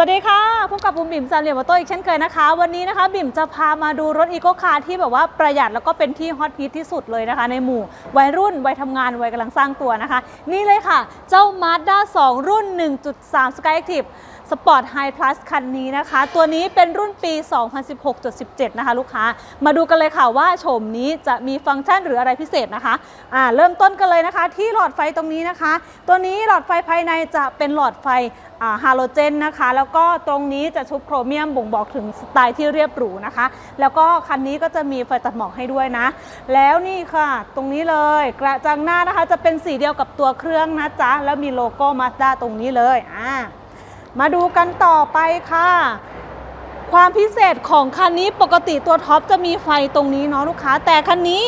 สวัสดีค่ะพบกับบุ๋มบิ่มสามเหลี่ยมมอโต้อีกเช่นเคยนะคะ วันนี้นะคะบิ่มจะพามาดูรถอีโคคาร์ที่แบบว่าประหยัดแล้วก็เป็นที่ฮอตฮิตที่สุดเลยนะคะ ในหมู่วัยรุ่นวัยทำงานวัยกำลังสร้างตัวนะคะ นี่เลยค่ะ เจ้า Mazda 2 รุ่น 1.3 Sky Active Sport High Plus คันนี้นะคะ ตัวนี้เป็นรุ่นปี 2016-17 นะคะ ลูกค้า มาดูกันเลยค่ะว่าโฉมนี้จะมีฟังก์ชันหรืออะไรพิเศษนะคะอ่าเริ่มต้นกันเลยนะคะ ที่หลอดไฟตรงนี้นะคะ ตัวนี้หลอดไฟภายในจะเป็นหลอดไฟอ่าฮาโลเจนนะคะ แล้วก็ตรงนี้จะชุบโครเมียมบ่งบอกถึงสไตล์ที่เรียบหรูนะคะ แล้วก็คันนี้ก็จะมีไฟตัดหมอกให้ด้วยนะ แล้วนี่ค่ะ ตรงนี้เลยกระจังหน้านะคะ จะเป็นสีเดียวกับตัวเครื่องนะจ๊ะ แล้วมีโลโก้มาสด้าตรงนี้เลยอ่า มาดูกันต่อไปค่ะ ความพิเศษของคันนี้ปกติตัวท็อปจะมีไฟตรงนี้เนาะลูกค้า แต่คันนี้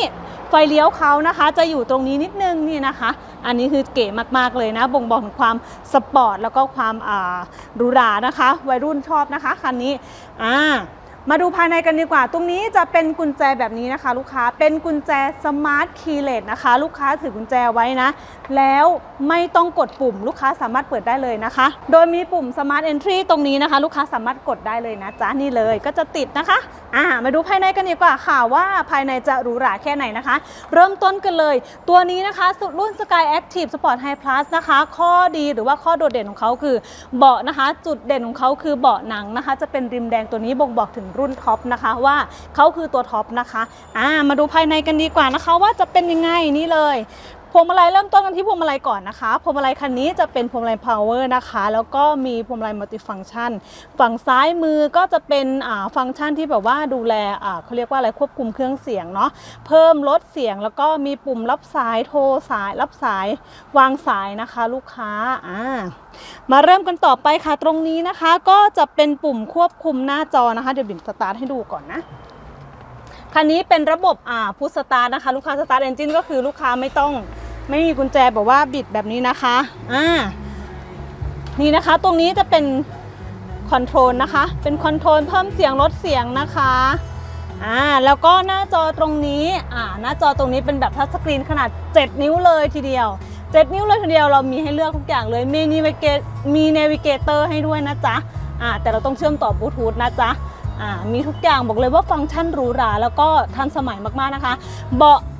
ไฟเลี้ยวเขานะคะ จะอยู่ตรงนี้นิดนึงนี่นะคะ อันนี้คือเก๋มากๆเลยนะ บ่งบอกถึงความสปอร์ตแล้วก็ความอ่าหรูหรานะคะ วัยรุ่นชอบนะคะคันนี้อ่า มาดูภายในกันดีกว่า ตรงนี้จะเป็นกุญแจแบบนี้นะคะ ลูกค้า เป็นกุญแจสมาร์ทคีย์เลสนะคะ ลูกค้าถือกุญแจไว้นะ แล้วไม่ต้องกดปุ่ม ลูกค้าสามารถเปิดได้เลยนะคะ โดยมีปุ่ม Smart Entry ตรงนี้นะคะ ลูกค้าสามารถกดได้เลยนะจ๊ะนี่เลยก็จะติดนะคะ อ่า มาดูภายในกันดีกว่าค่ะว่าภายในจะหรูหราแค่ไหนนะคะ เริ่มต้นกันเลย ตัวนี้นะคะสุดรุ่น Sky Active Sport High Plus นะคะ ข้อดีหรือว่าข้อโดดเด่นของเขาคือเบาะนะคะ จุดเด่นของเขาคือเบาะหนังนะคะ จะเป็นริมแดงตัวนี้บ่งบอกถึงรุ่นท็อปนะคะว่าเขาคือตัวท็อปนะคะอ่ามาดูภายในกันดีกว่านะคะว่าจะเป็นยังไงนี่เลย พวงมาลัยเริ่มต้นกันที่พวงมาลัยก่อนนะคะ พวงมาลัยคันนี้จะเป็นพวงมาลัย power นะคะ แล้วก็มีพวงมาลัย multi function ฝั่งซ้ายมือก็จะเป็นฟังก์ชันที่แบบว่าดูแลเขาเรียกว่าอะไรควบคุมเครื่องเสียงเนาะ เพิ่มลดเสียงแล้วก็มีปุ่มรับสายโทรสายรับสายวางสายนะคะลูกค้าอ่ามาเริ่มกันต่อไปค่ะตรงนี้นะคะ ก็จะเป็นปุ่มควบคุมหน้าจอนะคะเดี๋ยวบิ่มสตาร์ทให้ดูก่อนนะคันนี้เป็นระบบอ่าพุทสตาร์นะคะ ลูกค้าสตาร์ทเอนจินก็คือลูกค้าไม่ต้อง ไม่มีกุญแจแบบว่าบิดแบบนี้นะคะอ่านี่นะคะตรงนี้จะเป็นคอนโทรลนะคะ เป็นคอนโทรลเพิ่มเสียงลดเสียงนะคะอ่าแล้วก็หน้าจอตรงนี้อ่าหน้าจอตรงนี้เป็นแบบทัชสกรีนขนาด 7 นิ้วเลยทีเดียว 7 นิ้วเลยทีเดียวเรามีให้เลือกทุกอย่างเลยมีน a เวเกตมีเนวิเกเตอร์ให้ด้วยนะจ๊ะอ่าแต่เราต้องเชื่อมต่อบลูทูธนะจ๊ะอ่ามีทุกอย่างบอกเลยว่าฟังก์ชันหรูหราแล้วก็ทันสมัยมากๆนะคะ เบาะอ่า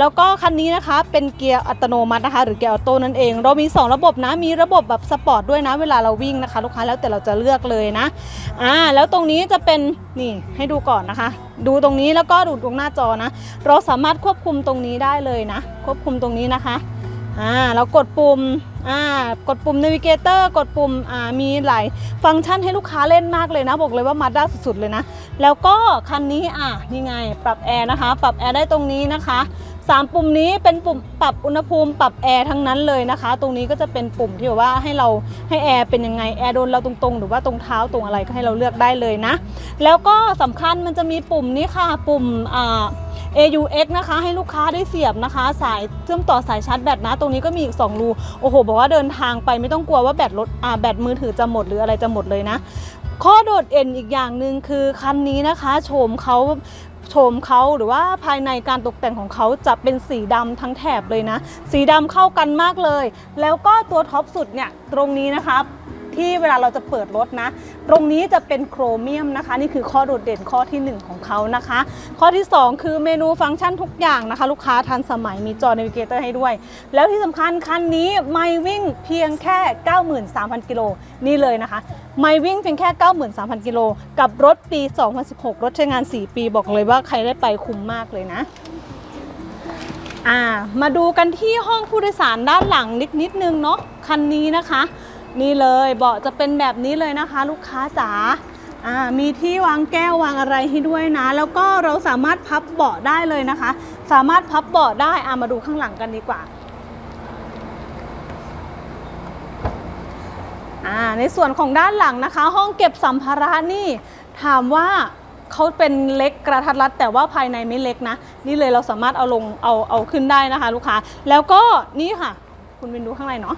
แล้วก็คันนี้นะคะเป็นเกียร์อัตโนมัตินะคะ หรือเกียร์ออโต้นั่นเอง เรามี 2 ระบบนะ มีระบบแบบสปอร์ตด้วยนะ เวลาเราวิ่งนะคะ ลูกค้าแล้วแต่เราจะเลือกเลยนะอ่าแล้วตรงนี้จะเป็นนี่ให้ดูก่อนนะคะ ดูตรงนี้แล้วก็ดูตรงหน้าจอนะ เราสามารถควบคุมตรงนี้ได้เลยนะ ควบคุมตรงนี้นะคะอ่าแล้วกดปุ่มอ่ากดปุ่ม Navigator กดปุ่มอ่ามีหลายฟังก์ชันให้ลูกค้าเล่นมากเลยนะ บอกเลยว่ามาด้าสุดๆเลยนะ แล้วก็คันนี้อะนี่ไง ปรับแอร์นะคะ ปรับแอร์ได้ตรงนี้นะคะ สามปุ่มนี้เป็นปุ่มปรับอุณหภูมิปรับแอร์ทั้งนั้นเลยนะคะ ตรงนี้ก็จะเป็นปุ่มที่แบบว่าให้เราให้แอร์เป็นยังไงแอร์โดนเราตรงๆ หรือว่าตรงเท้าตรงอะไรก็ให้เราเลือกได้เลยนะ แล้วก็สำคัญมันจะมีปุ่มนี้ค่ะ ปุ่มอ่า AUX นะคะให้ลูกค้าได้เสียบนะคะ สายเชื่อมต่อสายชาร์จแบตนะ ตรงนี้ก็มีอีก 2 รู โอ้โห บอกว่าเดินทางไปไม่ต้องกลัวว่าแบตรถอ่าแบตมือถือจะหมดหรืออะไรจะหมดเลยนะ ข้อโดดเด่นอีกอย่างหนึ่งคือคันนี้นะคะ โฉมเขา โฉมเขาหรือว่าภายในการตกแต่งของเขาจะเป็นสีดำทั้งแถบเลยนะ สีดำเข้ากันมากเลย แล้วก็ตัวท็อปสุดเนี่ยตรงนี้นะคะ ที่เวลาเราจะเปิดรถนะ ตรงนี้จะเป็นโครเมียมนะคะ นี่คือข้อโดดเด่นข้อที่ 1 ของเขานะคะ ข้อที่ 2 คือเมนูฟังก์ชันทุกอย่างนะคะ ลูกค้าทันสมัยมีจอ n a วิเกเตอร์ให้ด้วย แล้วที่สำคัญคันนี้ไม่วิ่งเพียงแค่ 93,000 กิโลนี่เลยนะคะ ไม่วิ่งเพียงแค่ 93,000 กิโลกับรถปี 2016 รถใช้งาน 4 ปีบอกเลยว่าใครได้ไปคุ้มมากเลยนะมาดูกันที่ห้องผู้โดยสารด้านหลังนิดนิดนึงเนาะคันนี้นะคะ นี่เลยเบาะจะเป็นแบบนี้เลยนะคะ ลูกค้าจ๋าามีที่วางแก้ววางอะไรให้ด้วยนะ แล้วก็เราสามารถพับเบาะได้เลยนะคะ สามารถพับเบาะได้อามาดูข้างหลังกันดีกว่าในส่วนของด้านหลังนะคะ ห้องเก็บสัมภาระนี่ ถามว่าเขาเป็นเล็กกระทัดรัด แต่ว่าภายในไม่เล็กนะ นี่เลยเราสามารถเอาลงเอาเอาขึ้นได้นะคะ ลูกค้า แล้วก็นี่ค่ะ คุณวินดูข้างในเนาะ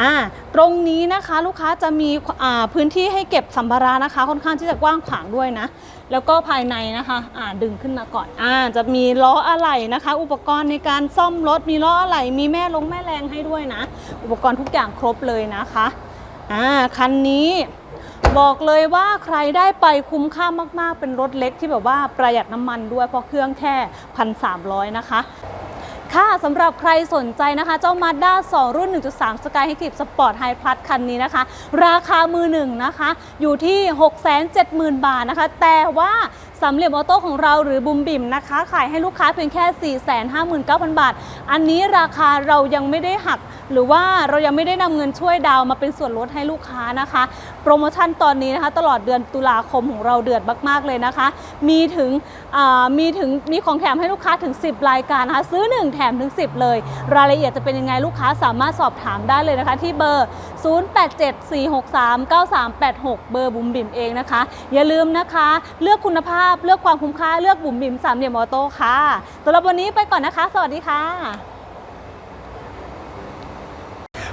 อ่าตรงนี้นะคะลูกค้าจะมีอ่าพื้นที่ให้เก็บสัมภาระนะคะ ค่อนข้างที่จะกว้างขวางด้วยนะ แล้วก็ภายในนะคะอ่าดึงขึ้นมาก่อนอ่าจะมีล้ออะไหล่นะคะ อุปกรณ์ในการซ่อมรถมีล้ออะไหล่มีแม่ลงแม่แรงให้ด้วยนะ อุปกรณ์ทุกอย่างครบเลยนะคะอ่าคันนี้บอกเลยว่าใครได้ไปคุ้มค่ามากๆ เป็นรถเล็กที่แบบว่าประหยัดน้ำมันด้วยเพราะเครื่องแค่ 1,300 นะคะ ค่ะสำหรับใครสนใจนะคะ เจ้า Mazda 2 รุ่น 1.3 Sky Hybrid Sport High Plus คันนี้นะคะ ราคามือหนึ่งนะคะ อยู่ที่ 670,000 บาทนะคะ แต่ว่าสำเหลี่ยมออโต้ของเราหรือบุมบิมนะคะ ขายให้ลูกค้าเพียงแค่ 459,000 บาท อันนี้ราคาเรายังไม่ได้หัก หรือว่าเรายังไม่ได้นำเงินช่วยดาวมาเป็นส่วนลดให้ลูกค้านะคะโปรโมชั่นตอนนี้นะคะตลอดเดือนตุลาคมของเราเดือดมากๆเลยนะคะ มีถึงมีถึงมีของแถมให้ลูกค้าถึง 10 รายการนะคะซื้อ 1 แถมถึง 10 เลย รายละเอียดจะเป็นยังไงลูกค้าสามารถสอบถามได้เลยนะคะ ที่เบอร์ 0874639386 เบอร์บุ๋มบิ๋มเองนะคะ อย่าลืมนะคะ เลือกคุณภาพเลือกความคุ้มค่าเลือกบุ๋มบิ๋มสามเหลี่ยมออโต้ค่ะสำหรับวันนี้ไปก่อนนะคะ สวัสดีค่ะ